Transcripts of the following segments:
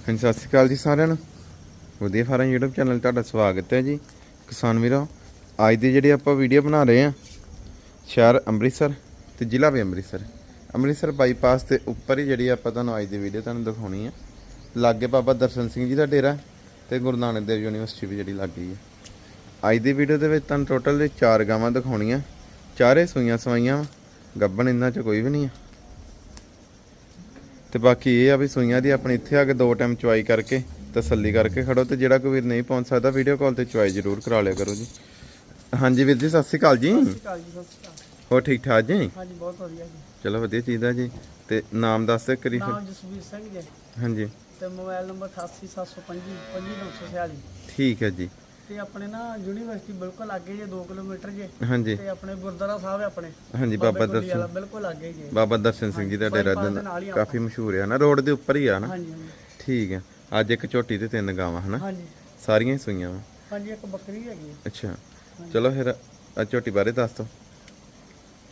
ਹਾਂਜੀ, ਸਤਿ ਸ਼੍ਰੀ ਅਕਾਲ ਜੀ ਸਾਰਿਆਂ ਨੂੰ। ਵਧੀਆ ਫਾਰਮ YouTube ਚੈਨਲ ਤੁਹਾਡਾ ਸਵਾਗਤ ਹੈ ਜੀ। ਕਿਸਾਨ ਵੀਰੋ, ਅੱਜ ਦੀ ਜਿਹੜੀ ਆਪਾਂ ਵੀਡੀਓ ਬਣਾ ਰਹੇ ਹਾਂ, ਸ਼ਹਿਰ ਅੰਮ੍ਰਿਤਸਰ ਤੇ ਜ਼ਿਲ੍ਹਾ ਵੀ ਅੰਮ੍ਰਿਤਸਰ। ਅੰਮ੍ਰਿਤਸਰ ਬਾਈਪਾਸ ਦੇ ਉੱਪਰ ਹੀ ਜਿਹੜੀ ਆਪਾਂ ਤੁਹਾਨੂੰ ਅੱਜ ਦੀ ਵੀਡੀਓ ਤੁਹਾਨੂੰ ਦਿਖਾਉਣੀ ਹੈ। ਲਾਗੇ ਬਾਬਾ ਦਰਸ਼ਨ ਸਿੰਘ ਜੀ ਦਾ ਡੇਰਾ ਤੇ ਗੁਰੂ ਨਾਨਕ ਦੇਵ ਯੂਨੀਵਰਸਿਟੀ ਵੀ ਜਿਹੜੀ ਲੱਗ ਗਈ ਹੈ। ਅੱਜ ਦੀ ਵੀਡੀਓ ਦੇ ਵਿੱਚ ਤੁਹਾਨੂੰ ਟੋਟਲ ਦੇ 4 ਗਾਵਾਂ ਦਿਖਾਉਣੀਆਂ। ਚਾਰੇ ਸੂਈਆਂ ਸਵਾਈਆਂ ਗੱਬਣ ਇਹਨਾਂ ਚ ਕੋਈ ਵੀ ਨਹੀਂ ਆ। ਤੇ ਬਾਕੀ ਇਹ ਆ ਵੀ ਸੂਈਆਂ ਦੀ ਆਪਣੀ ਇੱਥੇ ਆ ਕੇ ਦੋ ਟਾਈਮ ਚੁਆਈ ਕਰਕੇ ਤਸੱਲੀ ਕਰਕੇ ਖੜੋ ਤੇ ਜਿਹੜਾ ਕੋਈ ਵੀਰ ਨਹੀਂ ਪਹੁੰਚ ਸਕਦਾ ਵੀਡੀਓ ਕਾਲ ਤੇ ਚੁਆਈ ਜ਼ਰੂਰ ਕਰਾ ਲਿਆ ਕਰੋ ਜੀ। ਹਾਂਜੀ ਵੀਰ ਜੀ ਸਤਿ ਸ਼੍ਰੀ ਅਕਾਲ ਜੀ। ਸਤਿ ਸ਼੍ਰੀ ਅਕਾਲ ਜੀ ਸਤਿ ਸ਼੍ਰੀ ਅਕਾਲ। ਹੋ ਠੀਕ ਠਾਕ ਜੀ? ਹਾਂਜੀ ਬਹੁਤ ਵਧੀਆ ਜੀ। ਚਲੋ ਵਧੀਆ ਚੀਜ਼ ਆ ਜੀ। ਤੇ ਨਾਮ ਦੱਸ ਦੇ ਕਰੀ ਨਾਮ ਜਸਵੀਰ ਸਿੰਘ ਜੀ। ਹਾਂਜੀ। ਤੇ ਮੋਬਾਈਲ ਨੰਬਰ 8875 25946 ਠੀਕ ਹੈ ਜੀ। ਤੇ ਆਪਣੇ ਨਾ ਯੂਨੀਵਰਸਿਟੀ ਬਿਲਕੁਲ ਲੱਗੇ ਜੇ 2 ਕਿਲੋਮੀਟਰ ਜੇ। ਹਾਂਜੀ। ਤੇ ਆਪਣੇ ਗੁਰਦੁਆਰਾ ਸਾਹਿਬ ਹੈ ਆਪਣੇ। ਹਾਂਜੀ ਬਾਬਾ ਗੁੱਲੀ ਵਾਲਾ ਦਰਸ਼ਨ ਬਿਲਕੁਲ ਲੱਗੇ ਜੇ। ਬਾਬਾ ਦਰਸ਼ਨ ਸਿੰਘ ਜੀ ਦਾ ਡੇਰਾ ਬਾਈਪਾਸ ਦੇ ਦਾ ਨਾਲ ਹੀ ਆ ਕਾਫੀ ਮਸ਼ਹੂਰ ਹੈ ਨਾ ਰੋਡ ਦੇ ਉੱਪਰ ਹੀ ਆ ਨਾ? ਹਾਂਜੀ ਹਾਂਜੀ। ਠੀਕ ਹੈ। ਅੱਜ ਇੱਕ ਝੋਟੀ ਤੇ ਤਿੰਨ ਗਾਵਾਂ ਹਨਾ? ਹਾਂਜੀ। ਸਾਰੀਆਂ ਹੀ ਸੂਈਆਂ ਵਾ। ਹਾਂਜੀ ਇੱਕ ਬੱਕਰੀ ਹੈਗੀ ਹੈ। ਅੱਛਾ। ਚਲੋ ਫਿਰ ਆ ਝੋਟੀ ਬਾਰੇ ਦੱਸ ਦਿਓ।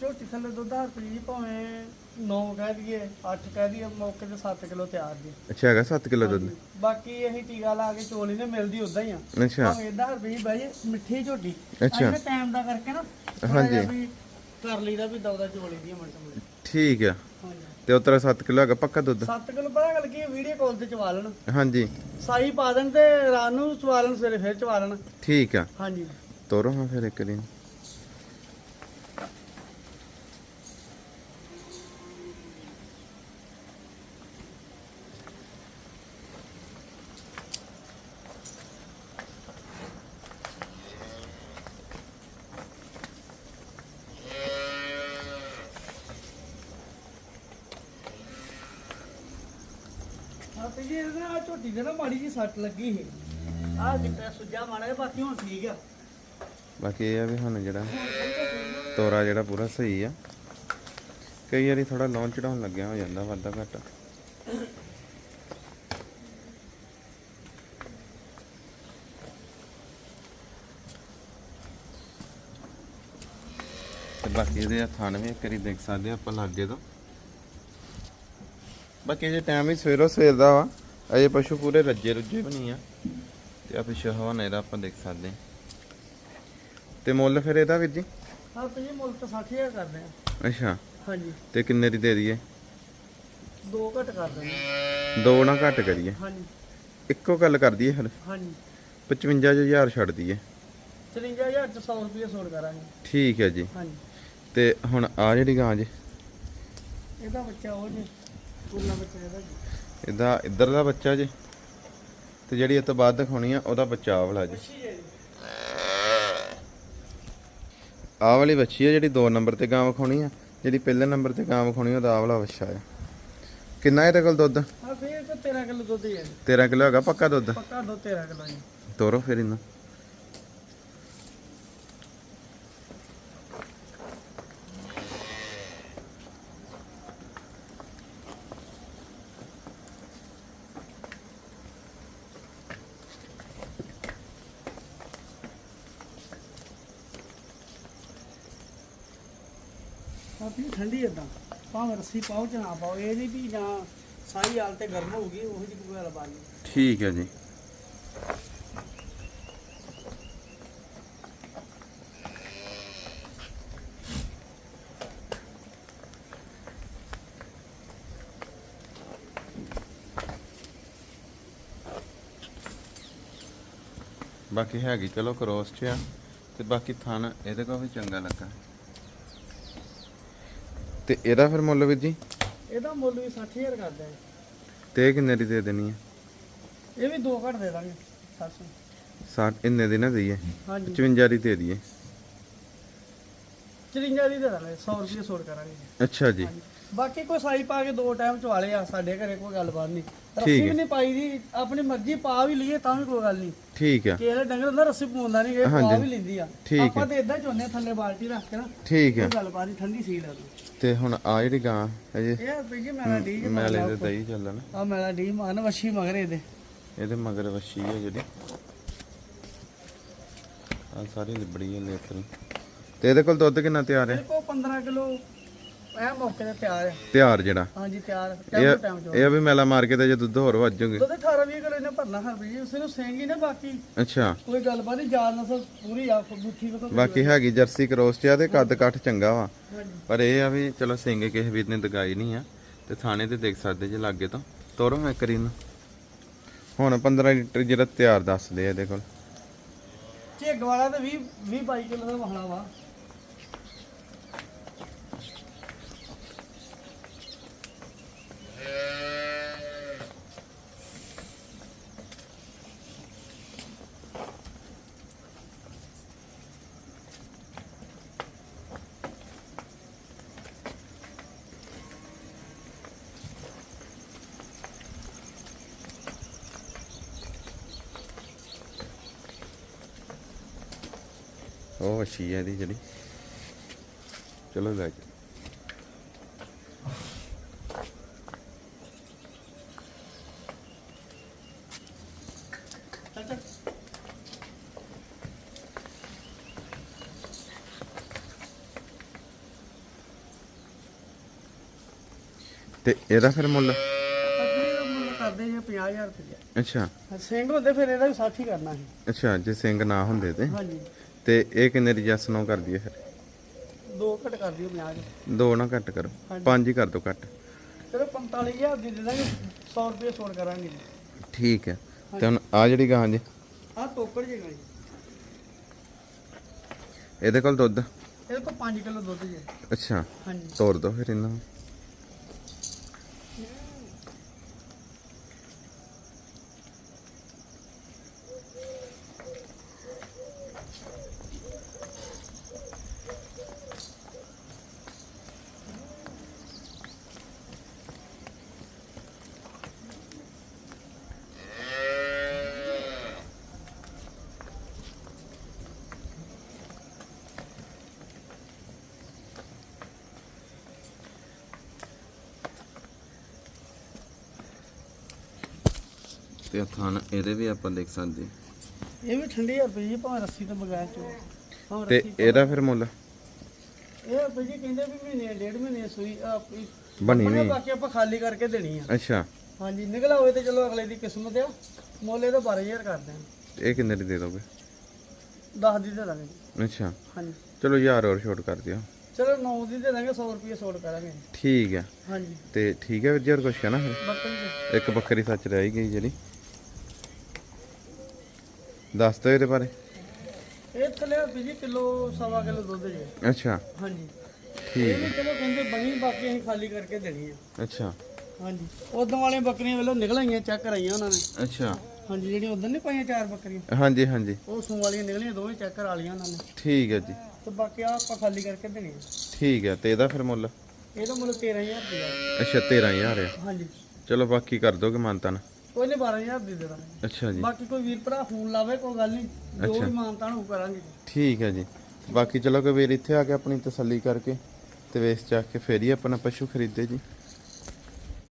ਝੋਟੀ ਥੱਲੇ ਦੁੱਧ ਹਰ ਜੀ ਭਾਵੇਂ 9 ਕਹਿ ਦਈਏ 8 ਕਹਿ ਦਈਏ ਮੌਕੇ ਤੇ 7 ਕਿਲੋ ਤਿਆਰ ਜੀ। ਅੱਛਾ ਹੈਗਾ 7 ਕਿਲੋ ਦੁੱਧ? ਬਾਕੀ ਇਹੀ ਟੀਕਾ ਲਾ ਕੇ ਚੋਲੀ ਨੇ ਮਿਲਦੀ ਉਦਾਂ ਹੀ ਆ। ਅੱਛਾ। ਭਾਵੇਂ ਇਦਾਂ ਰੁਪਏ ਬਹਿ ਜੇ ਮਿੱਠੀ ਝੋਟੀ। ਅੱਛਾ। ਅਸੀਂ ਟਾਈਮ ਦਾ ਕਰਕੇ ਨਾ ਥੋੜ੍ਹਾ ਹਾਂਜੀ। ਜਿਹਾ ਵੀ ਕਰ ਲਈਦਾ ਵੀ ਦੌਦਾ ਚੋਲੀ ਦੀ ਮਿੰਟ ਮਿੰਟ ਠੀਕ ਆ। ਹਾਂਜੀ। ਤੇ ਉਤਰਾ 7 ਕਿਲੋ ਹੈਗਾ ਪੱਕਾ ਦੁੱਧ? 7 ਕਿਲੋ ਪਤਾ ਗੱਲ ਕੀ ਵੀਡੀਓ ਕਾਲ ਤੇ ਚਵਾ ਲੈਣ। ਹਾਂਜੀ। ਸਾਈ ਪਾ ਦੇਣ ਤੇ ਰਾਤ ਨੂੰ ਚਵਾ ਲੈਣ ਸਵੇਰੇ ਫਿਰ ਚਵਾ ਲੈਣ। ਠੀਕ ਆ। ਹਾਂਜੀ। ਤੋਰੋ ਹਾਂ ਫਿਰ ਇੱਕ ਦਿਨ। ਜੀ ਇਹਦੇ ਨਾਲ ਝੋਟੀ ਦੇ ਨਾ ਮਾੜੀ ਜੀ ਸੱਟ ਲੱਗੀ ਸੀ। ਆਹ ਜਿੱਤੇ ਸੁੱਜਾ ਮਾੜਾ ਜਿਹਾ, ਬਾਕੀ ਹੁਣ ਠੀਕ ਆ। ਬਾਕੀ ਇਹ ਆ ਵੀ ਹੁਣ ਜਿਹੜਾ ਤੋਰਾ ਜਿਹੜਾ ਪੂਰਾ ਸਹੀ ਆ। ਕਈ ਵਾਰੀ ਥੋੜਾ ਲਾਂਚ ਚੜਾਉਣ ਲੱਗਿਆ ਹੋ ਜਾਂਦਾ ਵਾਧਾ ਘੱਟ। ਤੇ ਬਾਕੀ ਇਹਦੇ ਥਣ ਵੀ ਇੱਕ ਵਾਰੀ ਦੇਖ ਸਕਦੇ ਆ ਆਪਾਂ ਲਾਗੇ ਤੋਂ। ਬਾਕੀ ਜੇ ਟਾਈਮ ਵੀ ਸਵੇਰੋ ਸਵੇਰ ਦਾ ਵਾ। ਅਜੇ ਪਸ਼ੂ ਪੂਰੇ ਰੱਜੇ ਰੁੱਜੇ ਨਹੀਂ ਆ। ਤੇ ਆ ਪਿੱਛੇ ਹਵਾਨਾ ਇਹਦਾ ਆਪਾਂ ਦੇਖ ਸਕਦੇ ਤੇ ਮੁੱਲ ਫਿਰ ਇਹਦਾ ਵੀਰ ਜੀ? ਹਾਂ ਤੇ ਜੀ ਮੁੱਲ ਤਾਂ 60000 ਕਰਦੇ ਆ। ਅੱਛਾ। ਹਾਂਜੀ। ਤੇ ਕਿੰਨੇ ਦੀ ਦੇ ਦਈਏ? ਦੋ ਘੱਟ ਕਰ ਦਿੰਦੇ। ਦੋ ਨਾ ਘੱਟ ਕਰੀਏ। ਹਾਂਜੀ। ਇੱਕੋ ਗੱਲ ਕਰ ਦਈਏ ਫਿਰ ਹਾਂਜੀ। 55000 ਛੱਡ ਦਈਏ। 54000 ਚ 100 ਰੁਪਏ ਸੋੜ ਕਰਾਂਗੇ। ਠੀਕ ਹੈ ਜੀ। ਹਾਂਜੀ। ਤੇ ਹੁਣ ਆ ਜਿਹੜੀ ਗਾਂ ਜੀ? ਇਹਦਾ ਬੱਚਾ ਉਹ ਜੀ ਬੱਚਾ ਇਹਦਾ ਇੱਧਰ ਦਾ ਬੱਚਾ ਜੀ ਤੇ ਜਿਹੜੀ ਇਹ ਤੋਂ ਬਾਅਦ ਦਿਖਾਉਣੀ ਆ ਉਹਦਾ ਬੱਚਾ ਆਹ ਵਾਲਾ ਜੀ। ਆਹ ਵਾਲੀ ਬੱਚੀ ਆ ਜਿਹੜੀ 2 ਨੰਬਰ ਤੇ ਗਾਂ ਵਿਖਾਉਣੀ ਆ ਜਿਹੜੀ ਪਹਿਲੇ ਨੰਬਰ ਤੇ ਗਾਂ ਵਿਖਾਉਣੀ ਉਹਦਾ ਆਹ ਵਾਲਾ ਬੱਚਾ ਆ। ਕਿੰਨਾ ਇਹਦੇ ਕੋਲ ਦੁੱਧ? ਹਾਂ ਫੇਰ ਤਾਂ 13 ਕਿਲੋ ਦੁੱਧ ਹੀ ਹੈ ਜੀ। 13 ਕਿਲੋ ਹੈਗਾ ਪੱਕਾ ਦੁੱਧ? ਪੱਕਾ ਦੁੱਧ 13 ਕਿਲੋ ਜੀ। ਤੋਰੋ ਫਿਰ ਇਹਨੂੰ। ਹਾਂ ਵੀ ਠੰਡੀ ਇਦਾਂ ਭਾਵੇਂ ਰੱਸੀ ਪਾਓ ਚ ਨਾ ਪਾਓ, ਇਹ ਨਹੀਂ ਵੀ ਜਾਂ ਸਾਈ ਹਾਲ ਤੇ ਗਰਮ ਹੋਊਗੀ, ਉਹੀ ਜਿਹੀ ਕੋਈ ਗੱਲ ਬਾਤ ਨਹੀਂ। ਠੀਕ ਹੈ ਜੀ। ਬਾਕੀ ਹੈਗੀ, ਚਲੋ ਕ੍ਰੋਸ ਚ ਆ ਤੇ ਬਾਕੀ ਥਣ, ਇਹਦੇ ਕੋਲ ਵੀ ਚੰਗਾ ਲੱਗਾ। ਤੇ ਇਹਦਾ ਫਿਰ ਮੁੱਲ ਵੀਰ ਜੀ? ਇਹਦਾ ਮੁੱਲ ਵੀ 60000 ਕਰਦਾ ਹੈ ਤੇ ਇਹ ਕਿੰਨੇ ਦੀ ਦੇ ਦੇਣੀ ਹੈ? ਇਹ ਵੀ ਦੋ ਘੱਟ ਦੇ ਦਾਂਗੇ 700 60 ਇੰਨੇ ਦੀ ਨਾ ਦਈਏ। ਹਾਂਜੀ। 55 ਦੀ ਦੇ ਦਈਏ। 54 ਦੀ ਦੇ ਦਾਂਗੇ 100 ਰੁਪਏ ਸੋੜ ਕਰਾਂਗੇ। ਅੱਛਾ ਜੀ। ਬਾਕੀ ਕੋਈ ਸਾਈ ਪਾ ਕੇ ਦੋ ਟਾਈਮ ਚਵਾਲੇ ਆ ਸਾਡੇ ਘਰੇ ਕੋਈ ਗੱਲਬਾਤ ਨਹੀਂ। ਰੱਸੀ ਵੀ। ਨਹੀਂ ਪਾਈ ਦੀ ਆਪਣੀ ਮਰਜ਼ੀ ਪਾ ਵੀ ਲਈਏ ਤਾਂ ਵੀ ਕੋਈ ਗੱਲ ਨਹੀਂ। ਠੀਕ ਆ ਦੇ ਡੰਗਰ ਹੁੰਦਾ ਰੱਸੀ ਪਾਉਂਦਾ ਨਹੀਂ ਇਹ ਪਾ। ਵੀ ਲੈਂਦੀ ਆ। ਆਪਾਂ ਤੇ ਇਦਾਂ ਚੋਨੇ ਥੱਲੇ ਬਾਲਟੀ ਰੱਖ ਕੇ ਨਾ ਠੀਕ ਆ ਗੱਲਬਾਤ ਨਹੀਂ ਠੰਡੀ ਸੀ ਲੱਗਦੀ ਤੇ ਹੁਣ ਆ ਜਿਹੜੀ ਗਾਂ ਅਜੇ ਇਹ ਪੀਜੀ ਮੈਲਾ ਡੀ ਜੇ ਮੈਲੇ ਦੇ ਦਹੀਂ ਚੱਲਣ ਆ ਮੈਲਾ ਡੀ ਮਾਨ ਵਸ਼ੀ ਮਗਰ ਇਹਦੇ। ਇਹਦੇ ਮਗਰ ਵੱਛੀ ਹੈ ਜਿਹੜੀ। ਆ ਸਾਰੀ ਲਿਬੜੀ ਹੈ ਲੇਤਰੀ ਤੇ ਇਹਦੇ ਕੋਲ ਦੁੱਧ ਕਿੰਨਾ ਤਿਆਰ ਹੈ? ਇਹ ਕੋ 15 ਕਿਲੋ ਤੇ ਤਿਆਰ ਜਿਹੜਾ? ਹਾਂਜੀ ਤਿਆਰ ਇਹ ਟਾਈਮ ਟਾਈਮ ਚੋ। ਇਹ ਆ ਵੀ ਮੇਲਾ ਮਾਰ ਕੇ ਤੇ ਜੇ ਦੁੱਧ ਹੋਰ ਵੱਜ ਜਾਊਗੇ। ਦੁੱਧ 18 20 ਕਿਲੋ ਇਹਨੇ ਭਰਨਾ ਹਰ ਵੀ ਉਸੇ ਨੂੰ ਹੀ ਨੇ ਬਾਕੀ। ਅੱਛਾ। ਕੋਈ ਗੱਲਬਾਤ ਨਹੀਂ ਜਾਲ ਨਸਲ ਪੂਰੀ ਆ ਬੁੱਠੀ ਕੋ ਬਾਕੀ ਹੈਗੀ ਜਰਸੀ ਕਰੋਸ ਚ ਆ ਤੇ ਕੱਦ ਕੱਠ ਚੰਗਾ ਵਾ। ਪਰ ਇਹ ਆ ਵੀ ਚਲੋ ਸਿੰਘ ਕਿਸੇ ਵੀਰ ਨੇ ਦਗਾਈ ਨਹੀਂ ਆ ਤੇ ਥਾਣੇ ਤੇ ਦੇਖ ਸਕਦੇ ਜੇ ਲਾਗੇ ਤੋਂ। ਤੋਰੋ ਮੈਂ ਕਰੀ ਨੂੰ ਹੁਣ 15 ਲੀਟਰ ਜਿਹੜਾ ਤਿਆਰ ਦੱਸਦੇ ਆ ਇਹਦੇ ਕੋਲ। ਝੇਗ ਵਾਲਾ ਤੇ 20 20 22 ਕਿਲੋ ਦਾ ਵਹਣਾ ਵਾ। ਉਹ ਅੱਛੀ ਹੈ ਇਹਦੀ ਜਿਹੜੀ। ਚਲੋ ਲੈ ਤੇ ਇਹਦਾ ਫਿਰ ਮੁੱਲ? ਕਰਦੇ ਜੇ 50000 ਰੁਪਏ ਅੱਛਾ। ਸਿੰਘ ਹੁੰਦੇ ਫਿਰ ਇਹਦਾ ਵੀ 60 ਹੀ ਕਰਨਾ ਸੀ। ਅੱਛਾ ਜੇ ਸਿੰਘ ਨਾ ਹੁੰਦੇ ਤੇ। ਹਾਂਜੀ। ਤੇ ਇਹ ਕਿੰਨੇ ਦੀ ਜੱਸ ਨੋ ਕਰ ਦਈਏ ਫਿਰ? ਦੋ ਘਟ ਕਰ ਦਿਓ 50 ਚ ਦੋ ਨਾ ਘੱਟ ਕਰੋ। ਹਾਂਜੀ। ਪੰਜ ਹੀ ਕਰ ਦੋ ਘੱਟ। ਚਲੋ 45000 ਦੀ ਦੇ ਦਾਂਗੇ 100 ਰੁਪਏ ਛੋੜ ਕਰਾਂਗੇ। ਜੀ ਠੀਕ ਹੈ। ਤੇ ਹੁਣ ਆ ਜਿਹੜੀ ਗਾਂ ਜੀ? ਆਹ ਟੋਕਰ ਜੇਗਾ ਜੀ। ਇਹਦੇ ਕੋਲ ਦੁੱਧ? ਇਹਦੇ ਕੋਲ 5 ਕਿਲੋ ਦੁੱਧ ਜੀ। ਅੱਛਾ। ਹਾਂਜੀ। ਤੋੜ ਦੋ ਫਿਰ ਇਹਨਾਂ ਨੂੰ। ਤੇ ਥਾਨ ਇਹਦੇ ਵੀ ਆਪਾਂ ਦੇਖ ਸਕਦੇ ਇਹ ਵੀ ਠੰਡੀ ਰੁਪਏ ਜੀ ਭਾਵੇਂ ਰੱਸੀ ਤੋਂ ਬਗੈਰ ਚੋ। ਭਾਵੇਂ ਤੇ ਰੱਸੀ ਇਹਦਾ ਫਿਰ ਮੁੱਲ? ਇਹ ਰੁਪਏ ਜੀ ਕਹਿੰਦੇ ਵੀ ਮਹੀਨੇ ਡੇਢ ਮਹੀਨੇ ਸੂਈ ਆਪਣੀ ਬਣੀ ਨਹੀਂ ਬਾਕੀ ਆਪਾਂ ਖਾਲੀ ਕਰਕੇ ਦੇਣੀ ਆ। ਅੱਛਾ। ਹਾਂਜੀ ਨਿਕਲਾ ਹੋਏ ਤੇ ਚਲੋ ਅਗਲੇ ਦੀ ਕਿਸਮਤ ਆ। ਮੋਲੇ ਦਾ 12000 ਕਰਦੇ ਆ ਇਹ ਕਿੰਨੇ ਦੀ ਦੇ ਦੋਗੇ? 10 ਦੀ ਦੇ ਦਾਂਗੇ। ਜੀ। ਅੱਛਾ। ਹਾਂਜੀ। ਚਲੋ ਯਾਰ ਹੋਰ ਛੋਟ ਕਰ ਦਿਓ। ਚਲੋ 9 ਦੀ ਦੇ ਦਾਂਗੇ 100 ਰੁਪਏ ਛੋੜ ਕਰਾਂਗੇ। ਠੀਕ ਹੈ ਹਾਂਜੀ। ਤੇ ਠੀਕ ਹੈ ਵੀਰ ਜੀ ਹੋਰ ਕੁਛ ਹੈ ਨਾ ਫਿਰ? ਬੱਕਰੀ ਦੇ। ਇੱਕ ਬੱਕਰੀ ਸੱਚ ਰਹਿ ਗਈ ਜਿਹੜੀ। ਦੱਸ ਦਿਓ ਇਹਦੇ ਬਾਰੇ। ਇਹ ਥੱਲੇ ਕਿਲੋ ਸਵਾ ਕਿਲੋ ਦੁੱਧ ਜੀ। ਅੱਛਾ। ਹਾਂਜੀ। ਠੀਕ ਵੀ ਚਲੋ ਕਹਿੰਦੇ ਬਣੀ ਬਾਕੀ ਅਸੀਂ ਖਾਲੀ ਕਰਕੇ ਦੇਣੀ ਆ ਅੱਛਾ। ਹਾਂਜੀ। ਉਦੋਂ ਵਾਲੀਆਂ ਬੱਕਰੀਆਂ ਵੱਲੋਂ ਨਿਕਲ ਆਈਆਂ ਚੈੱਕ ਕਰਾਈਆਂ ਉਹਨਾਂ ਨੇ। ਅੱਛਾ। ਹਾਂਜੀ ਜਿਹੜੀਆਂ ਉਦੋਂ ਨਹੀਂ ਪਾਈਆਂ ਚਾਰ ਬੱਕਰੀਆਂ। ਹਾਂਜੀ ਹਾਂਜੀ। ਉਹ ਸੂਣ ਵਾਲੀਆਂ ਨਿਕਲੀਆਂ ਦੋਵੇਂ ਚੈੱਕ ਕਰਾ ਲਈਆਂ ਉਹਨਾਂ ਨੇ। ਠੀਕ ਹੈ ਜੀ। ਤੇ ਬਾਕੀ ਆ ਆਪਾਂ ਖਾਲੀ ਕਰਕੇ ਦੇਣੀ ਆ ਠੀਕ ਹੈ ਤੇ ਇਹਦਾ ਫਿਰ ਮੁੱਲ? ਇਹਦਾ ਮੁੱਲ 13000 ਰੁਪਏ ਅੱਛਾ 13000 ਆ। ਹਾਂਜੀ। ਚਲੋ ਬਾਕੀ ਕਰ ਦੋਗੇ ਮਾਨਤਨ। ਕੋਈ ਨਹੀਂ 12000 ਦੀ ਦੇ ਦਾਂਗੇ ਅੱਛਾ ਜੀ। ਬਾਕੀ ਕੋਈ ਵੀਰ ਭਰਾ ਫੋਨ ਲਾਵੇ ਕੋਈ ਗੱਲ ਨਹੀਂ। ਜੋ। ਵੀ ਮਾਨਤਾਨ ਉਹ ਕਰਾਂਗੇ। ਠੀਕ ਹੈ ਜੀ। ਬਾਕੀ ਚਲੋ ਕੋਈ ਵੀਰ ਇੱਥੇ ਆ ਕੇ ਆਪਣੀ ਤਸੱਲੀ ਕਰਕੇ ਤੇ ਵੇਚ ਚੱਕ ਕੇ ਫੇਰ ਹੀ ਆਪਣਾ ਪਸ਼ੂ ਖਰੀਦੇ ਜੀ।